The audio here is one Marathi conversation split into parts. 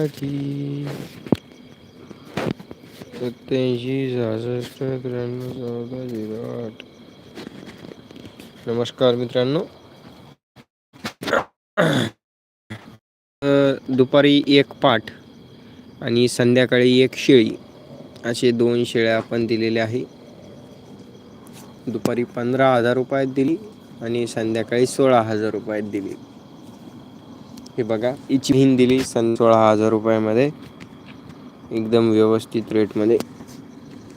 माझी सत्याऐंशी सहासष्ट त्र्याण्णव चौदा झिरो आठ नमस्कार मित्रांनो दुपारी एक पाठ आणि संध्याकाळी एक शेळी. असे दोन शेळ्या आपण दिलेल्या आहे. दुपारी पंधरा हजार रुपयात दिली आणि संध्याकाळी सोळा हजार रुपयात दिली. हे बघा हिची हिन दिली सन सोळा हजार रुपयामध्ये. एकदम व्यवस्थित रेटमध्ये.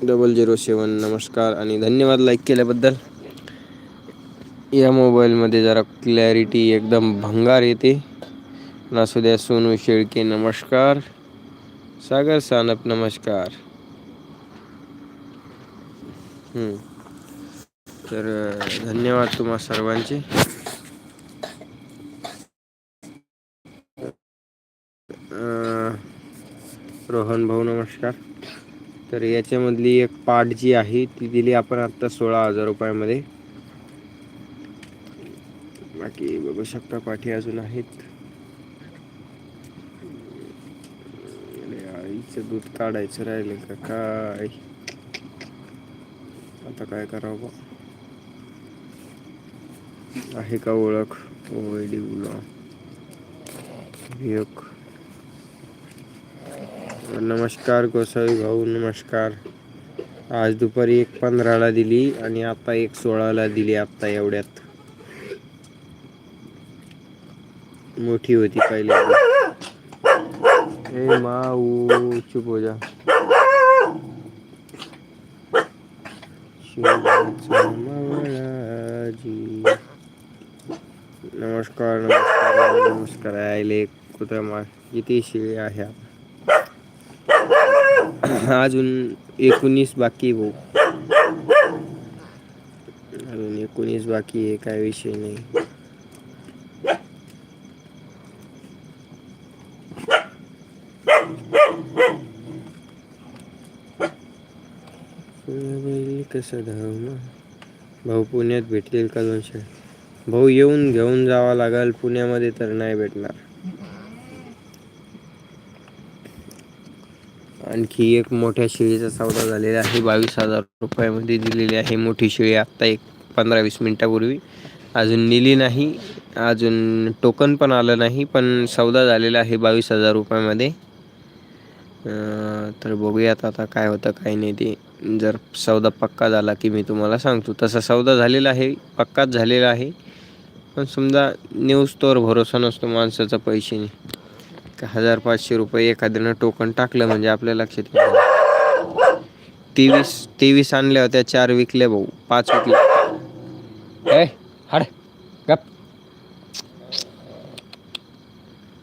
डबल झिरो सेवन नमस्कार आणि धन्यवाद लाईक केल्याबद्दल. या मोबाईलमध्ये जरा क्लॅरिटी एकदम भंगार येते. नासुद्या सोनू शेळके नमस्कार. सागर सानप नमस्कार. तर धन्यवाद तुम्हा सर्वांचे. रोहन भाऊ नमस्कार. तर याच्यामधली एक पाठ जी आहे ती दिली आपण आत्ता सोळा हजार रुपयामध्ये. बाकी बघू शकता पाठी अजून आहेत. आईचं दूध काढायचं राहिले का काय? आता काय करावं आहे का ओळख? ओळडी एक. नमस्कार गोसावी भाऊ नमस्कार. आज दुपारी एक पंधराला दिली आणि आता एक सोळाला दिली आता एवढ्यात. मोठी होती पहिले. ए माऊ चुप हो जा. नमस्कार नमस्कार नमस्कार. आयले कुठं किती शिळे आहे अजून एकोणीस बाकी भाऊ. अजून एकोणीस बाकी आहे काय विषय नाही. कसं धाव भाऊ पुण्यात भेटतील का दोनशे? भाऊ येऊन घेऊन जावा लागेल पुण्यामध्ये तर नाही भेटणार. आणखी एक मोठ्या शेळीचा सौदा झालेला आहे. बावीस हजार रुपयामध्ये दिलेली आहे मोठी शेळी. आत्ता एक पंधरा वीस मिनटापूर्वी. अजून नेली नाही. अजून टोकन पण आलं नाही पण सौदा झालेला आहे बावीस हजार रुपयामध्ये. तर बघूयात आता काय होतं काय नाही ते. जर सौदा पक्का झाला की मी तुम्हाला सांगतो. तसा सौदा झालेला आहे पक्काच झालेला आहे. पण समजा न्यूज तोर भरोसा नसतो माणसाचा पैशाने. हजार पाचशे रुपये एखाद्यानं टोकन टाकलं म्हणजे आपल्या लक्षात तेवीस तेवीस आणल्या होत्या चार विकल्या भाऊ पाच विकल्या हाड गप.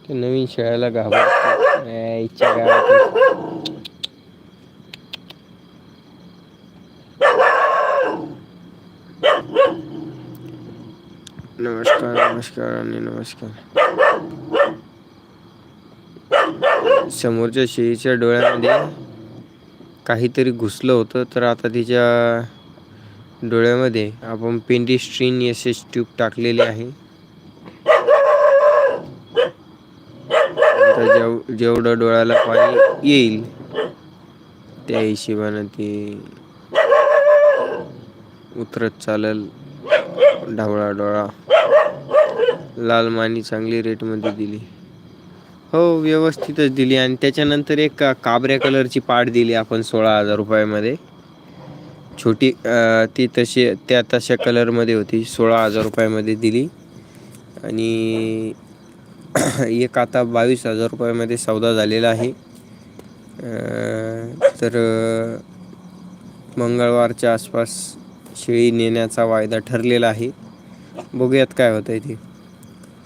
ते नवीन शेळ्याला घाबर नमस्कार नमस्कार आणि नमस्कार. समोरच्या शेळीच्या डोळ्यामध्ये काहीतरी घुसलं होतं. तर आता तिच्या डोळ्यामध्ये आपण Pendistrin S S tube टाकलेली आहे. जेव जेवढं डोळ्याला पाणी येईल त्या हिशोबानं ती उतरत चालेल. ढावळा डोळा लाल मानी चांगली रेटमध्ये दिली. हो व्यवस्थितच दिली. आणि त्याच्यानंतर एक काबऱ्या कलरची पाट दिली आपण सोळा हजार रुपयामध्ये. छोटी ती तशी त्या तशा कलरमध्ये होती. सोळा हजार रुपयामध्ये दिली. आणि एक आता बावीस हजार रुपयामध्ये सौदा झालेला आहे. तर मंगळवारच्या आसपास शेळी नेण्याचा वायदा ठरलेला आहे. बघूयात काय होतं आहे ते.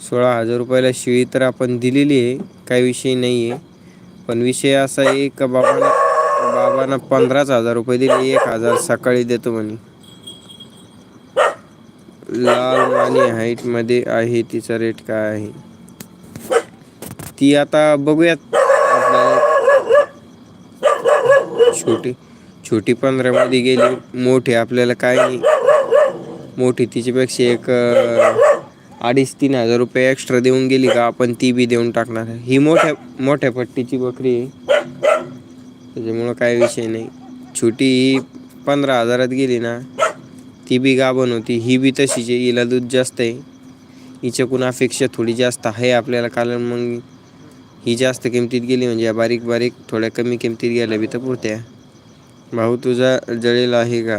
सोळा हजार रुपयाला शिळी तर आपण दिलेली आहे काही विषय नाही आहे पण विषय असा आहे का बाबांना बाबांना पंधराच हजार रुपये दिले एक हजार सकाळी देतो म्हणे. लाल आणि हाईटमध्ये आहे तिचा रेट काय आहे? ती आता बघूयात छोटी छोटी पंधरामध्ये गेली मोठी आपल्याला काय नाही. मोठी तिच्यापेक्षा एक अडीच तीन हजार रुपये एक्स्ट्रा देऊन गेली का आपण ती बी देऊन टाकणार ही मोठ्या मोठ्या पट्टीची बकरी आहे. त्याच्यामुळं काय विषय नाही. छोटी ही पंधरा हजारात गेली ना ती बी गाभण होती. ही बी तशीच आहे. हिला दूध जास्त आहे. हिच्याकून अपेक्षा थोडी जास्त आहे आपल्याला कारण मग ही जास्त किमतीत गेली म्हणजे या बारीक बारीक थोड्या कमी किमतीत गेल्या बी तर पुरत्या. भाऊ तुझा जळेल आहे का?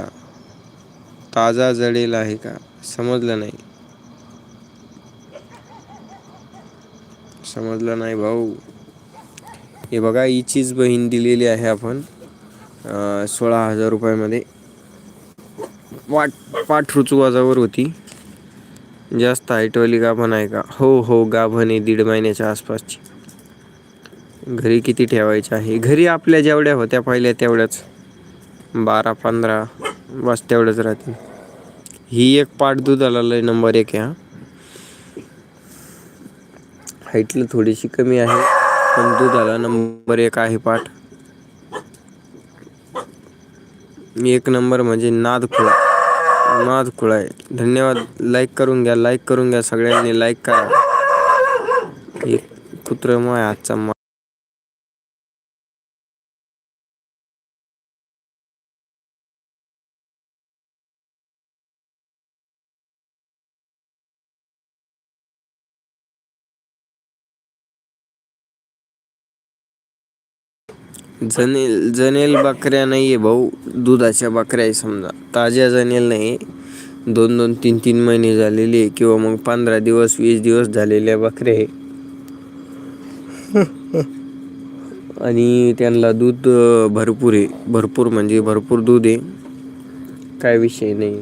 ताजा जळेल आहे का? समजलं नाही. समजलं नाही भाऊ. हे बघा हिचीच बहीण दिलेली आहे आपण सोळा हजार रुपयामध्ये. वाट पाठ रुचवाजावर होती. जास्त हाईटवाली गाभण आहे का? हो हो गाभण आहे दीड महिन्याच्या आसपासची. घरी किती ठेवायचे आहे? घरी आपल्या जेवढ्या होत्या पहिल्या तेवढ्याच. बारा पंधरा बस तेवढंच राहतील. ही एक पाठ दुधाला लय नंबर एक आहे हाईटला थोडीशी कमी आहे पण दुधाला नंबर एक आहे पाठ. एक नंबर म्हणजे नादखुळा. नादखुळा आहे. धन्यवाद. लाईक करून घ्या लाईक करून घ्या सगळ्यांनी. लाईक करा. एक कुत्र माय आजचा जनेल जनेल बकऱ्या नाही आहे भाऊ. दुधाच्या बकऱ्या आहे समजा. ताज्या जनेल नाही दोन दोन तीन तीन महिने झालेले किंवा मग पंधरा दिवस वीस दिवस झालेल्या बकऱ्या आहे आणि त्यांना दूध भरपूर आहे. भरपूर म्हणजे भरपूर दूध आहे. काय विषय नाही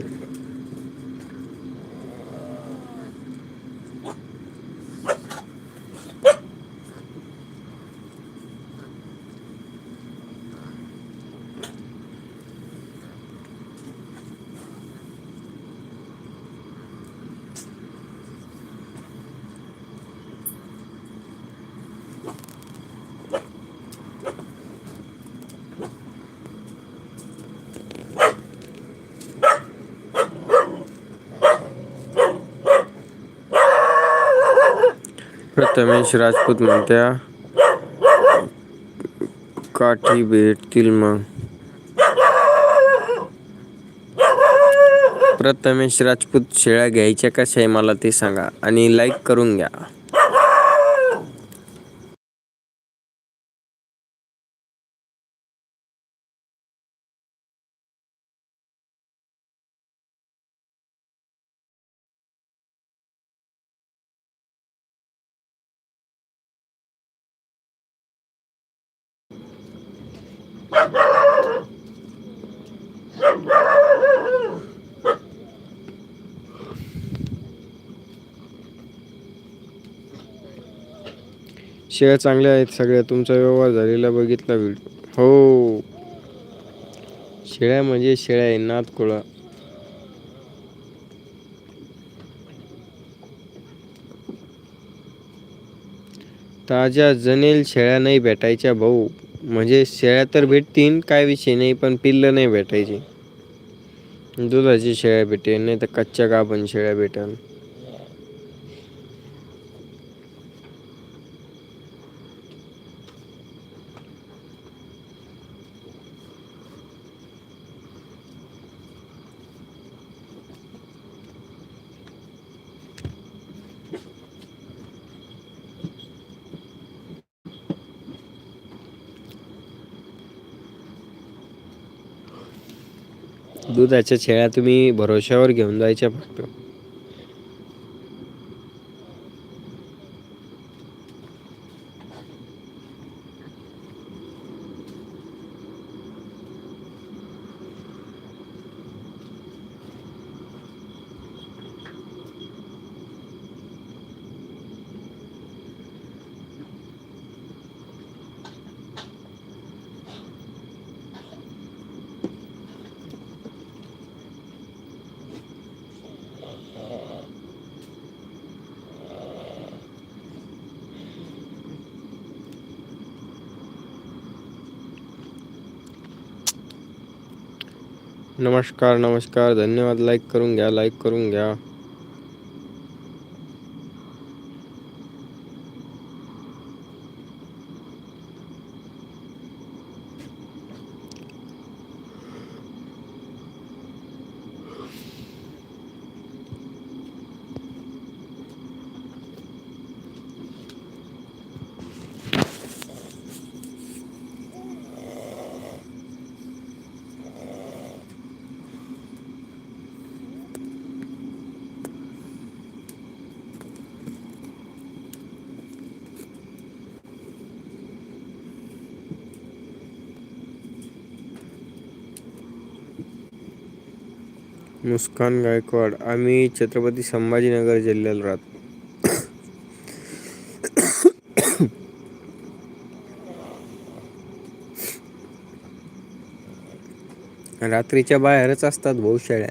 प्रथमेश राजपूत म्हणत्या काठी भेटतील मग. प्रथमेश राजपूत शेळ्या घ्यायच्या कशा आहे मला ते सांगा आणि लाईक करून घ्या. शेळ्या चांगल्या आहेत सगळ्या. तुमचा व्यवहार झालेला बघितला व्हिडिओ हो. शेळ्या म्हणजे शेळ्या आहे नात कोळा. ताज्या जनेल शेळ्या नाही भेटायच्या भाऊ. म्हणजे शेळ्या तर भेटतील काय विषय नाही पण पिल्लं नाही भेटायची. दुधाची शेळ्या भेटेल नाही तर कच्च्या गाभण शेळ्या भेटेल दुधाच्या शेळ्या तुम्ही भरोश्यावर घेऊन जायच्या फक्त. नमस्कार नमस्कार. धन्यवाद. लाईक करून घ्या लाईक करून घ्या. मुस्कान गायकवाड आम्ही छत्रपती संभाजीनगर जिल्ह्याला राहतो. रात्रीच्या बाहेरच असतात भाऊ शेळ्या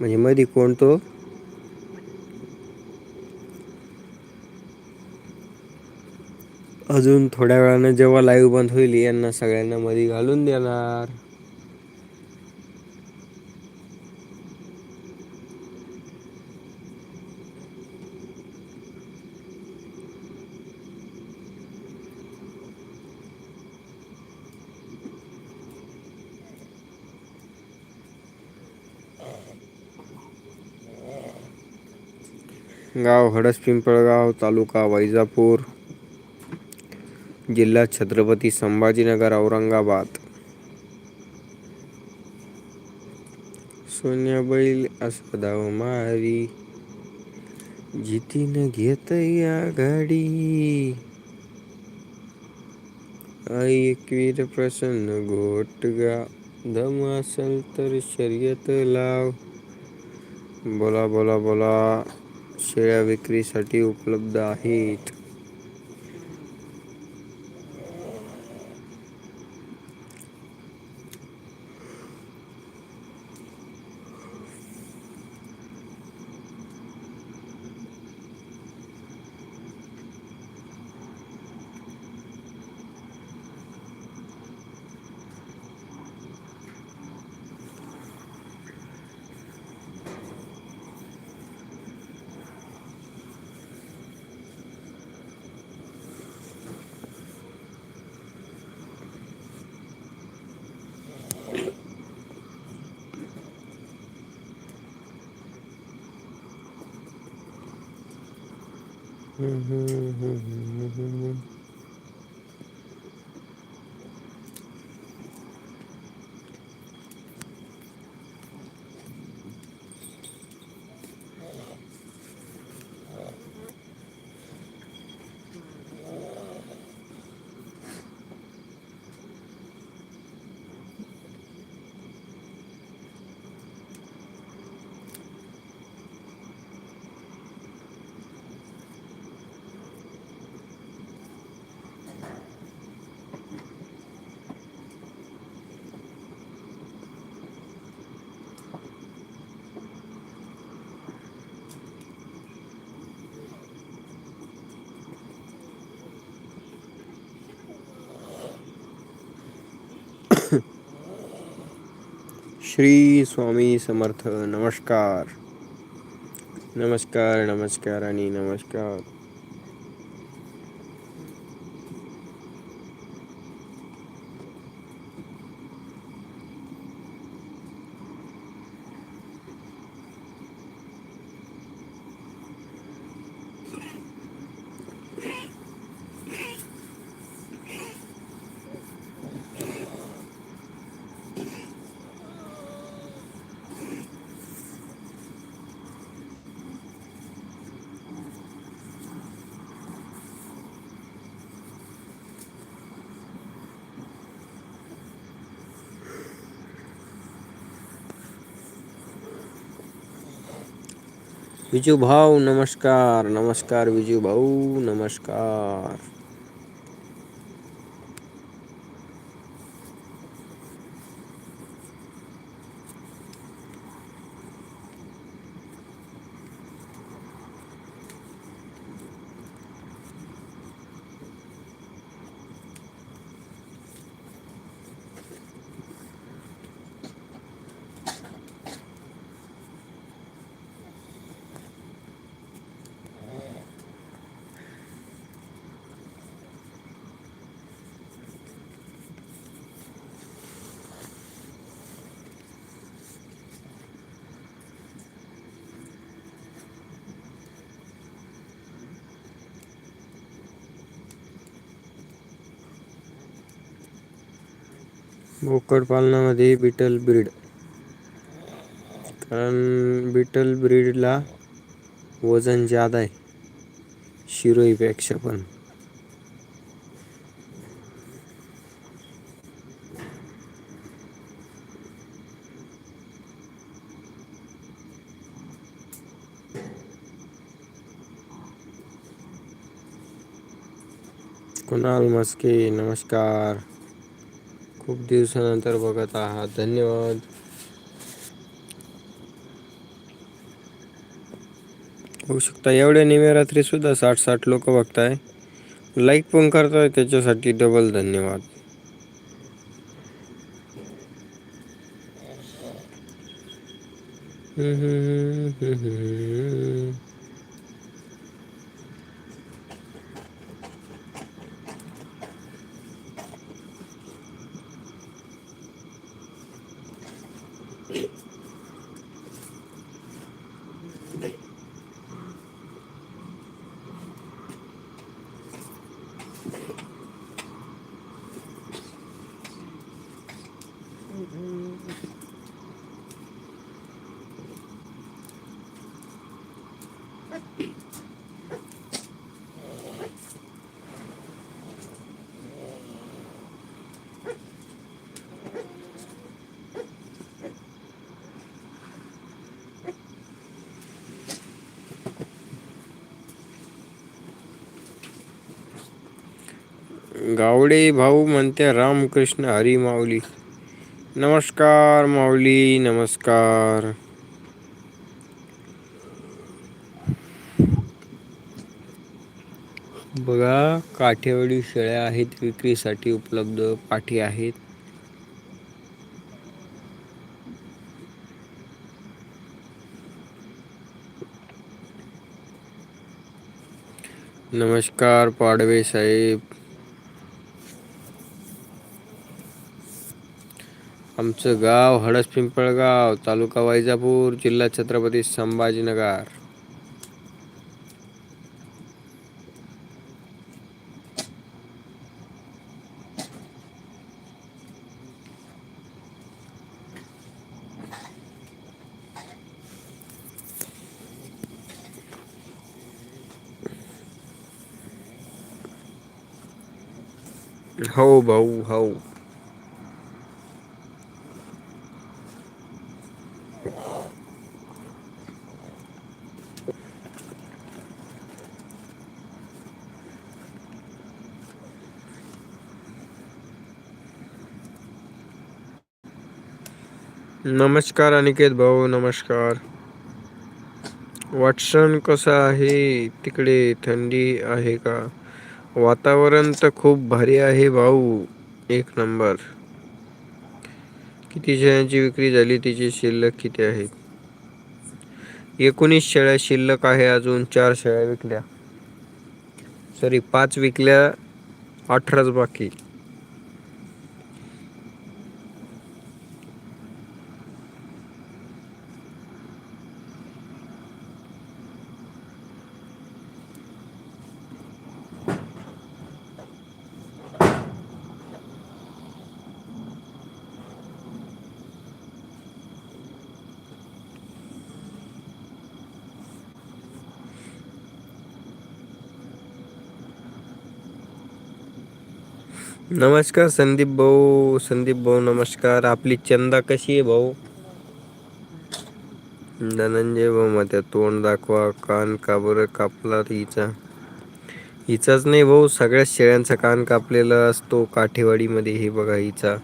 म्हणजे मधी कोणतो अजून थोड्या वेळानं जेव्हा लाईव्ह बंद होईल यांना सगळ्यांना मधी घालून देणार. गाव हडस पिंपळगाव तालुका वैजापूर जिल्हा छत्रपती संभाजीनगर औरंगाबाद. सोन्या बैल असा धाव मारी जितीन घेत या गाडी. ऐकवीर प्रसन्न घोटगा दम असेल तर शर्यत लाव. बोला बोला बोला. शेळ्या विक्रीसाठी उपलब्ध आहेत. हम्म, हम्म, हम्म, हम्म, हम्म. श्री स्वामी समर्थ नमस्कार विजू भाऊ नमस्कार नमस्कार विजू भाऊ नमस्कार. बोकड पालनामध्ये बिटल ब्रीड. कारण बिटल ब्रीडला वजन जादा आहे शिरोईपेक्षा पण. कुणाल मस्के नमस्कार. खूप दिवसानंतर बघत आहात. धन्यवाद. होऊ शकता. एवढ्या निम्या रात्री सुद्धा साठ साठ लोक बघताय. लाईक पण करताय त्याच्यासाठी डबल धन्यवाद. हम्म हम्म हम्म हम्म. गावडे भाऊ म्हणते रामकृष्ण हरी माऊली. नमस्कार माऊली नमस्कार. बघा काठेवाडी शेळ्या आहेत विक्रीसाठी उपलब्ध पाठी आहेत. नमस्कार पाडवे साहेब. आमचं गाव हडस पिंपळगाव तालुका वैजापूर जिल्हा छत्रपती संभाजीनगर. हो भाऊ हो. नमस्कार अनिकेत भाऊ नमस्कार. वाटसण कसं आहे? तिकडे थंडी आहे का? वातावरण तर खूप भारी आहे भाऊ एक नंबर. किती शेळ्यांची विक्री झाली तिची शिल्लक किती आहेत एकोणीस शेळ्या शिल्लक आहे अजून चार शेळ्या विकल्या. सॉरी पाच विकल्या अठराच बाकी. नमस्कार संदीप भाऊ. संदीप भाऊ नमस्कार. आपली चंदा कशी आहे भाऊ? धनंजय भाऊ मध्ये तोंड दाखवा कान का बरं कापला हिचा? हिचाच नाही भाऊ सगळ्या शेळ्यांचा कान कापलेला असतो काठेवाडीमध्ये हे बघा हिचा.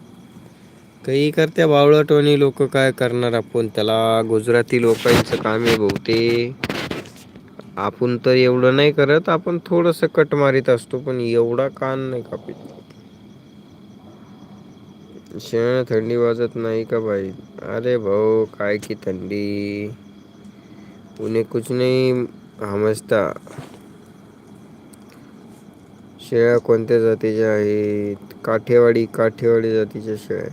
काही करत्या बावळटवाणी लोक काय करणार आपण? त्याला गुजराती लोकांचं काम आहे भाऊ ते. आपण तर एवढं नाही करत आपण थोडंसं कट मारित असतो पण एवढा कान नाही कापित. शेण थंडी वाजत नाही का भाई अरे भाऊ काय की थंडी? उन्हें कुछ नाही हमजता. शेळ्या कोणत्या जातीच्या आहेत? काठेवाडी काठेवाडी जातीच्या शेळ्या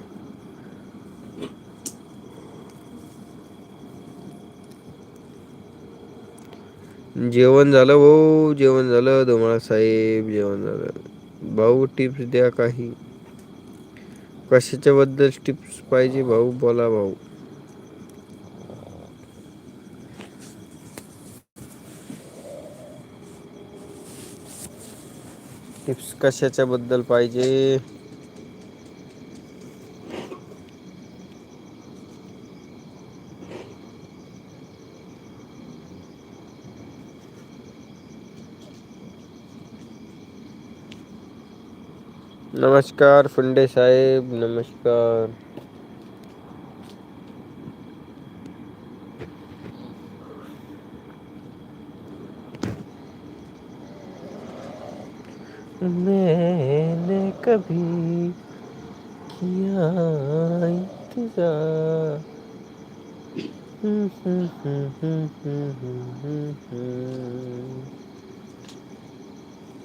जेवण झालं भाऊ जेवण झालं. धुमाळा साहेब जेवण झालं. भाऊ टिप्स द्या काही. कशाच्या बद्दल टिप्स पाहिजे भाऊ? बोला भाऊ. टिप्स कशाच्या बद्दल पाहिजे? नमस्कार फुंडे साहेब नमस्कार. मैंने कभी किया इंतजार।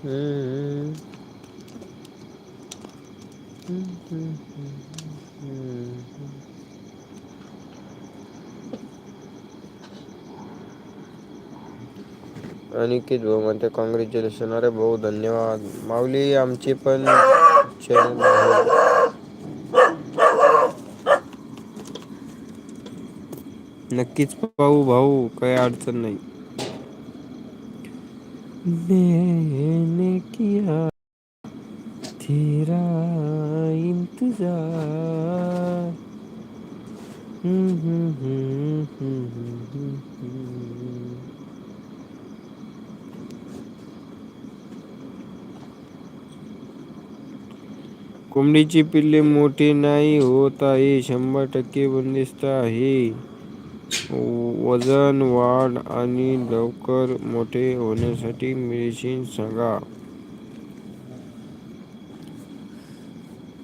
हम्म, अनिकेत भाऊ म्हणते कॉंग्रॅच्युलेशन अरे भाऊ धन्यवाद. माऊली आमचे पण चॅनल नक्कीच पाहू भाऊ काही अडचण नाही. किया तेरा इंतजार हम्म, हम्म, हम्म, हम्म, हम्म, हम्म. कोंबडीची पिल्ले मोठी नाही होत आहे शंभर टक्के बंदिस्त आहे वजन वाढ आणि लवकर मोठे होण्यासाठी मेडिसिन सांगा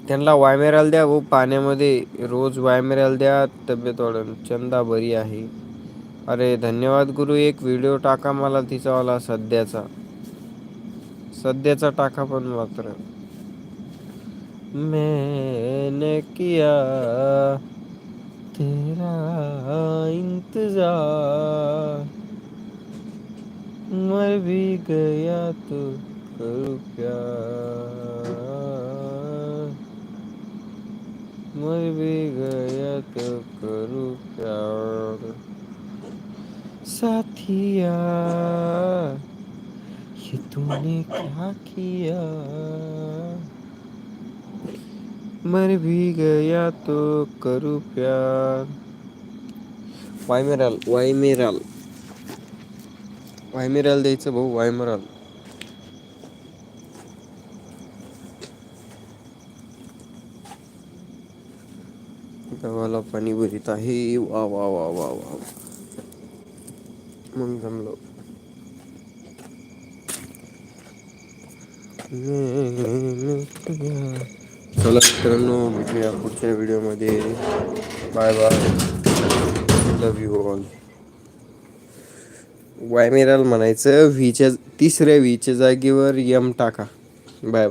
त्यांना वायमेराल द्या व पाण्यामध्ये रोज वायमेराल द्या तब्येत वाढून. चंदा बरी आहे. अरे धन्यवाद गुरु एक व्हिडिओ टाका मला तिचावाला सध्याचा. सध्याचा टाका पण मात्र. मैंने किया तेरा इंतजार। मर भी गया तो करूँ प्यार। मर भी गया तो करू प्यार साथिया ये तूने क्या किया? मर भी गया तो करू प्यार. वायमेराल वायमेराल. वायमेराल द्यायचं भाऊ वायमेराल. पाणी भरीत आहे. वा वा वा वा वा. मग जमलो. चला मित्रांनो भेटूया पुढच्या व्हिडिओमध्ये. Bye bye. Love you all वायमेराल म्हणायचं व्हीच्या तिसऱ्या व्हीच्या जागेवर यम टाका. Bye bye.